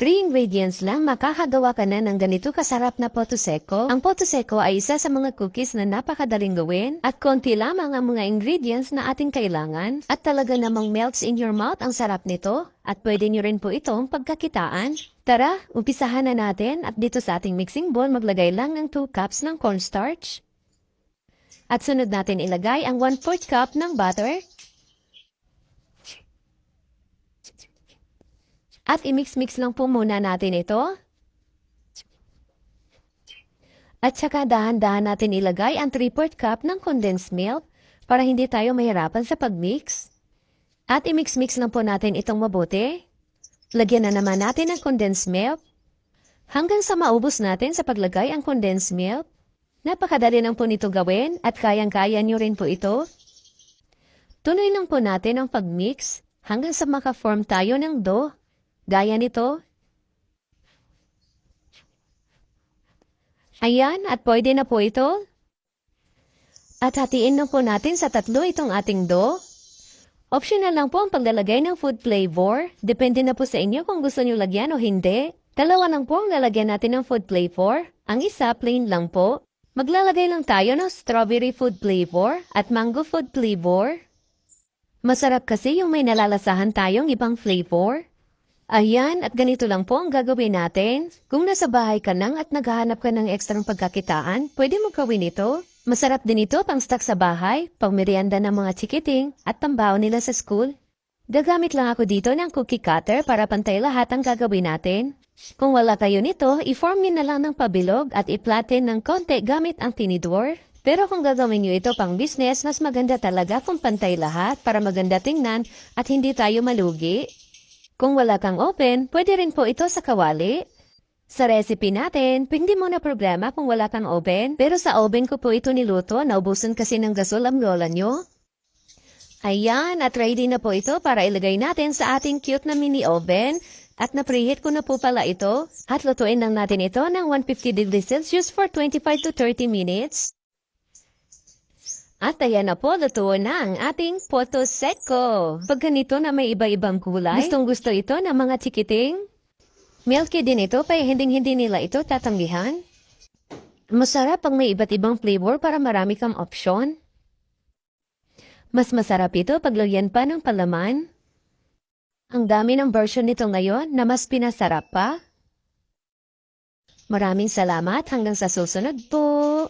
Three ingredients lang makakagawa ka na ng ganito kasarap na potoseko. Ang potoseko ay isa sa mga cookies na napakadaling gawin at konti lamang ang mga ingredients na ating kailangan at talaga namang melts in your mouth ang sarap nito at pwede nyo rin po itong pagkakitaan. Tara, umpisahan na natin at dito sa ating mixing bowl maglagay lang ng 2 cups ng cornstarch. At sunod natin ilagay ang 1 4 cup ng butter. At i-mix-mix lang po muna natin ito. At saka dahan-dahan natin ilagay ang 3-4 cup ng condensed milk para hindi tayo mahirapan sa pag-mix. At i-mix-mix lang po natin itong mabuti. Lagyan na naman natin ng condensed milk. Hanggang sa maubos natin sa paglagay ang condensed milk. Napakadali lang po nito gawin at kayang-kaya nyo rin po ito. Tuloy lang po natin ang pag-mix hanggang sa maka-form tayo ng dough. Gaya nito. Ayan, at pwede na po ito. At hatiin na po natin sa tatlo itong ating dough. Optional lang po ang paglalagay ng food flavor. Depende na po sa inyo kung gusto nyo lagyan o hindi. Dalawa lang po ang lalagyan natin ng food flavor. Ang isa, plain lang po. Maglalagay lang tayo ng strawberry food flavor at mango food flavor. Masarap kasi yung may nalalasahan tayong ibang flavor. Ayan, at ganito lang po ang gagawin natin. Kung nasa bahay ka lang at naghahanap ka ng ekstrang pagkakitaan, pwede mo gawin ito. Masarap din ito pang stock sa bahay, pang merienda ng mga chikiting, at pambaon nila sa school. Gagamit lang ako dito ng cookie cutter para pantay lahat ang gagawin natin. Kung wala kayo nito, i-form nyo na lang ng pabilog at i-flatten ng konti gamit ang tinidor. Pero kung gagawin nyo ito pang business, mas maganda talaga kung pantay lahat para maganda tingnan at hindi tayo malugi. Kung wala kang open, pwede rin po ito sa kawali. Sa recipe natin, hindi mo na problema kung wala kang oven, pero sa oven ko po ito niluto, naubusan kasi ng gasol ang lola nyo. Ayan, at ready na po ito para ilagay natin sa ating cute na mini oven. At na-preheat ko na po pala ito. At lutuin lang natin ito ng 150 degrees Celsius for 25 to 30 minutes. At ayan na po, luto na ang ating poto seco. Pag ganito na may iba-ibang kulay, gustong gusto ito ng mga chikiting. Milky din ito, kaya hindi-hindi nila ito tatanggihan. Masarap pag may iba't ibang flavor para marami kang opsyon. Mas masarap ito pag lagyan pa ng palaman. Ang dami ng version nito ngayon na mas pinasarap pa. Maraming salamat hanggang sa susunod po.